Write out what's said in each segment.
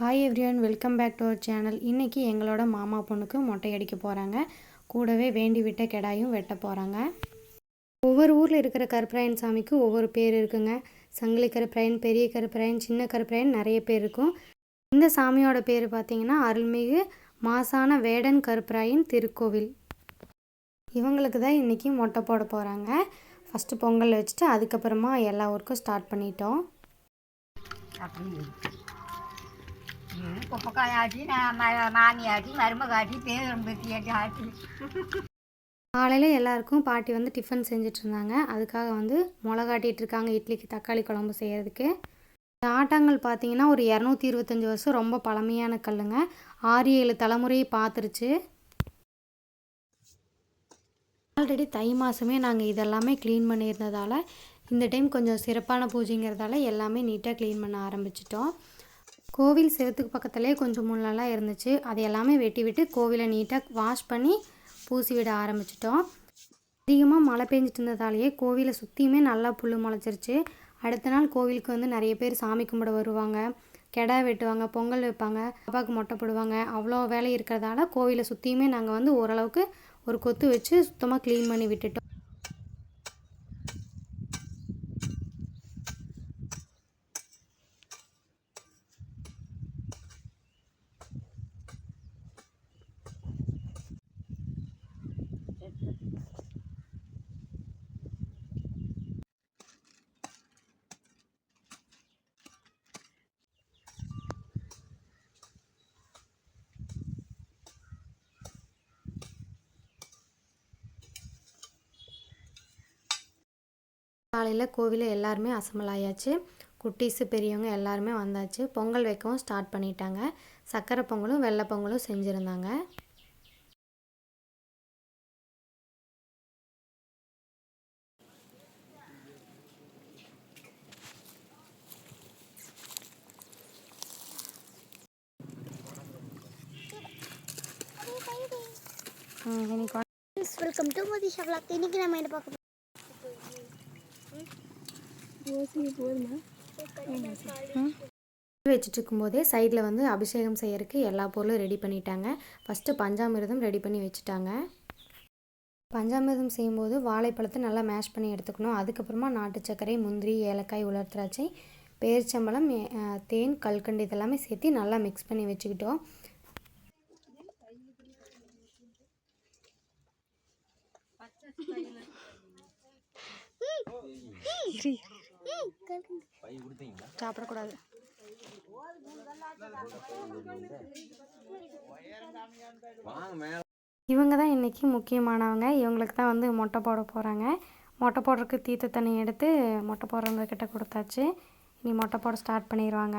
Hi everyone welcome back to our channel இன்றைக்கி எங்களோட மாமா பொண்ணுக்கு மொட்டை அடிக்க போகிறாங்க கூடவே வேண்டி விட்ட கெடாயும் வெட்ட போகிறாங்க ஒவ்வொரு ஊரில் இருக்கிற கருப்பராயன் சாமிக்கு ஒவ்வொரு பேர் இருக்குங்க. சங்கிலி கருப்பராயன் பெரிய கருப்பராயன் சின்ன கருப்பராயன் நிறைய பேர் இருக்கும். இந்த சாமியோட பேர் பார்த்தீங்கன்னா அருள்மிகு மாசான வேடன் கருப்பராயன் திருக்கோவில். இவங்களுக்கு தான் இன்றைக்கி மொட்டை போட போகிறாங்க ஃபஸ்ட்டு பொங்கல் வச்சுட்டு அதுக்கப்புறமா எல்லா ஊருக்கும் ஸ்டார்ட் பண்ணிட்டோம். அப்படி ஆட்டி நான் நான் ஆட்டி மருமக மருமகாட்டி பேரம்பத்தி ஆட்டி காலையில் எல்லாருக்கும் பாட்டி வந்து டிஃபன் செஞ்சுட்டு இருந்தாங்க. அதுக்காக வந்து மிளகாட்டிகிட்டு இருக்காங்க இட்லிக்கு தக்காளி குழம்பு செய்கிறதுக்கு இந்த ஆட்டாங்கல் பார்த்தீங்கன்னா ஒரு இரநூத்தி இருபத்தஞ்சி வருஷம் ரொம்ப பழமையான கல்லுங்க. ஆறு ஏழு தலைமுறையை பார்த்துருச்சு ஆல்ரெடி தை மாதமே நாங்கள் இதெல்லாமே க்ளீன் பண்ணியிருந்ததால் இந்த டைம் கொஞ்சம் சிறப்பான பூஜைங்கிறதால எல்லாமே நீட்டாக க்ளீன் பண்ண ஆரம்பிச்சிட்டோம். கோவில் செவத்துக்கு பக்கத்துலேயே கொஞ்சம் முள்ளெல்லாம் இருந்துச்சு. அது எல்லாமே வெட்டி விட்டு கோவிலை நீட்டாக வாஷ் பண்ணி பூசி விட ஆரம்பிச்சிட்டோம். அதிகமாக மழை பெஞ்சிட்டு இருந்ததாலேயே கோவிலை சுற்றியுமே நல்லா புல் முளைச்சிருச்சு. அடுத்த நாள் கோவிலுக்கு வந்து நிறைய பேர் சாமி கும்பிட வருவாங்க. கெடா வெட்டுவாங்க பொங்கல் வைப்பாங்க அப்பாவுக்கு மொட்டை போடுவாங்க. அவ்வளோ வேலை இருக்கிறதால கோவிலை சுற்றியுமே நாங்கள் வந்து ஓரளவுக்கு ஒரு கொத்து வச்சு சுத்தமாக க்ளீன் பண்ணி விட்டுட்டோம். காலையில் கோவிலில் எல்லாருமே அசம்பல் ஆயாச்சு குட்டீஸு பெரியவங்க எல்லாருமே வந்தாச்சு. பொங்கல் வைக்கவும் ஸ்டார்ட் பண்ணிட்டாங்க. சக்கரை பொங்கலும் வெள்ளை பொங்கலும் செஞ்சுருந்தாங்க. இன்னைக்கு வெல்கம் டு மோதிஷா ஷவ்லாக் இன்னைக்கு நம்ம என்ன பார்க்க வச்சுட்டு இருக்கும்போதே சைடில் வந்து அபிஷேகம் செய்யறதுக்கு எல்லா பொருளும் ரெடி பண்ணிட்டாங்க. ஃபஸ்ட்டு பஞ்சாமிர்தம் ரெடி பண்ணி வச்சுட்டாங்க. பஞ்சாமிர்தம் செய்யும்போது வாழைப்பழத்தை நல்லா மேஷ் பண்ணி எடுத்துக்கணும். அதுக்கப்புறமா நாட்டு சர்க்கரை முந்திரி ஏலக்காய் உலர் திராட்சை பேரிச்சம்பழம் தேன் கல்கண்டு இதெல்லாமே சேர்த்து நல்லா மிக்ஸ் பண்ணி வச்சுக்கிட்டோம். சாப்பிடக்கூடாது. இவங்க தான் இன்றைக்கி முக்கியமானவங்க. இவங்களுக்கு தான் வந்து மொட்டை போட போகிறாங்க மொட்டை போடுறதுக்கு தீர்த்த தண்ணி எடுத்து மொட்டை போடுறவங்க கிட்ட கொடுத்தாச்சு. இனி மொட்டை போட ஸ்டார்ட் பண்ணிடுவாங்க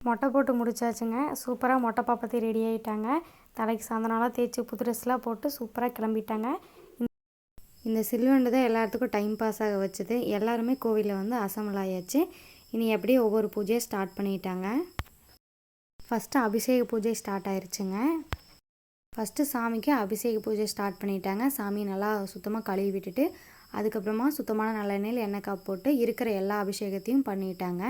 மொட்டை போட்டு முடிச்சாச்சுங்க. சூப்பராக மொட்டை பாப்பத்தி ரெடி ஆகிட்டாங்க தலைக்கு சாந்தனாலாம் தேய்ச்சி புது ட்ரெஸ்லாம் போட்டு சூப்பராக கிளம்பிட்டாங்க. இந்த- சில்வண்டு தான் எல்லாத்துக்கும் டைம் பாஸ் ஆக வச்சுது. எல்லாருமே கோவிலில் வந்து அசம்பிள் ஆயாச்சு இனி அப்படியே ஒவ்வொரு பூஜையை ஸ்டார்ட் பண்ணிட்டாங்க. ஃபஸ்ட்டு அபிஷேக பூஜை ஸ்டார்ட் ஆயிடுச்சுங்க ஃபஸ்ட்டு சாமிக்கு அபிஷேக பூஜை ஸ்டார்ட் பண்ணிட்டாங்க. சாமி நல்லா சுத்தமாக கழுவி விட்டுட்டு அதுக்கப்புறமா சுத்தமான நல்லெண்ணெயில் எண்ணெய் காப்பு போட்டு இருக்கிற எல்லா அபிஷேகத்தையும் பண்ணிட்டாங்க.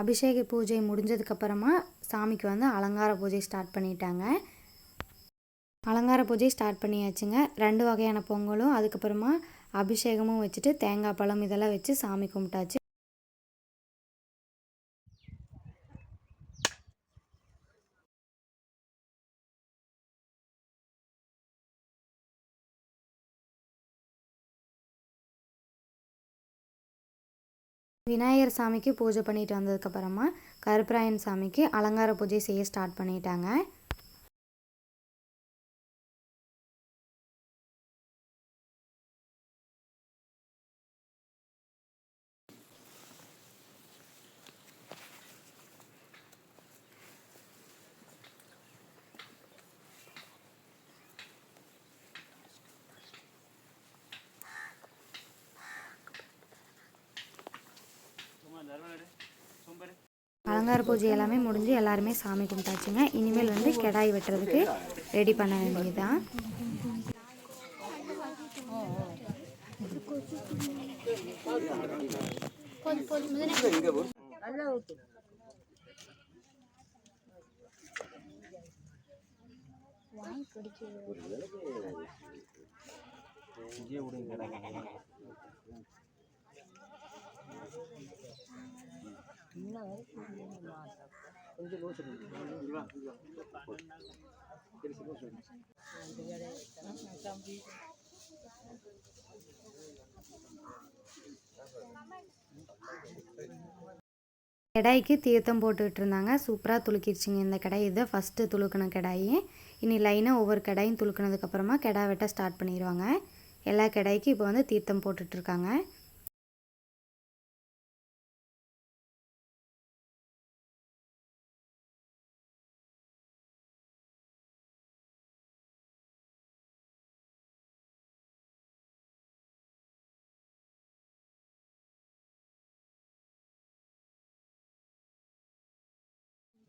அபிஷேக பூஜை முடிஞ்சதுக்கப்புறமா சாமிக்கு வந்து அலங்கார பூஜை ஸ்டார்ட் பண்ணிட்டாங்க. அலங்கார பூஜை ஸ்டார்ட் பண்ணியாச்சுங்க. ரெண்டு வகையான பொங்கலும் அதுக்கப்புறமா அபிஷேகமும் வச்சுட்டு தேங்காய் பழம் இதெல்லாம் வச்சு சாமி கும்பிட்டாச்சு. விநாயகர் சாமிக்கு பூஜை பண்ணிட்டு வந்ததுக்கப்புறமா கருப்பராயன் சாமிக்கு அலங்கார பூஜை செய்ய ஸ்டார்ட் பண்ணிட்டாங்க. அலங்கார பூஜை எல்லாமே முடிஞ்சு எல்லாருமே சாமி கும்பிட்டாச்சுங்க. இனிமேல் வந்து கிடாய் வெட்டுறதுக்கு ரெடி பண்ண வேண்டியதுதான். கிடாய்க்கு தீர்த்தம் போட்டுக்கிட்டு இருந்தாங்க சூப்பராக துளுக்கிடுச்சிங்க இந்த கிடாய். இதை ஃபஸ்ட்டு துளுக்கின கிடாய். இனி லைனாக ஒவ்வொரு கிடாயும் துளுக்கினதுக்கப்புறமா கிடா வெட்ட ஸ்டார்ட் பண்ணிடுவாங்க எல்லா கிடாய்க்கும் இப்போ வந்து தீர்த்தம் போட்டுட்ருக்காங்க.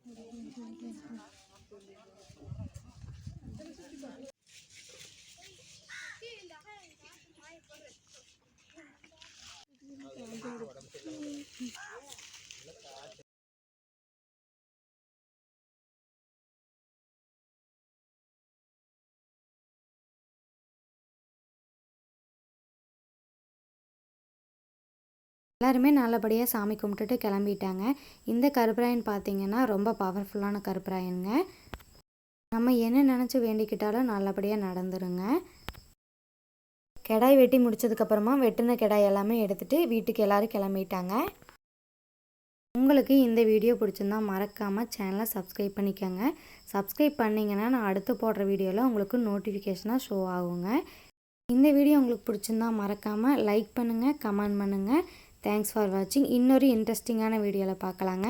Thank you. எல்லாருமே நல்லபடியாக சாமி கும்பிட்டுட்டு கிளம்பிட்டாங்க. இந்த கருப்பராயன் பார்த்தீங்கன்னா ரொம்ப பவர்ஃபுல்லான கருப்பராயனுங்க. நம்ம என்ன நினச்சி வேண்டிக்கிட்டாலும் நல்லபடியாக நடந்துருங்க. கிடாய் வெட்டி முடிச்சதுக்கப்புறமா வெட்டின கிடாய் எல்லாமே எடுத்துகிட்டு வீட்டுக்கு எல்லோரும் கிளம்பிட்டாங்க. உங்களுக்கு இந்த வீடியோ பிடிச்சிருந்தா மறக்காமல் சேனலை சப்ஸ்கிரைப் பண்ணிக்கோங்க. சப்ஸ்கிரைப் பண்ணிங்கன்னா நான் அடுத்து போடுற வீடியோவில் உங்களுக்கு நோட்டிஃபிகேஷனாக ஷோ ஆகுங்க. இந்த வீடியோ உங்களுக்கு பிடிச்சிருந்தா மறக்காமல் லைக் பண்ணுங்கள் கமெண்ட் பண்ணுங்கள் தேங்க்ஸ் ஃபார் வாட்சிங் இன்னொரு இன்ட்ரெஸ்டிங்கான வீடியோவில் பார்க்கலாங்க.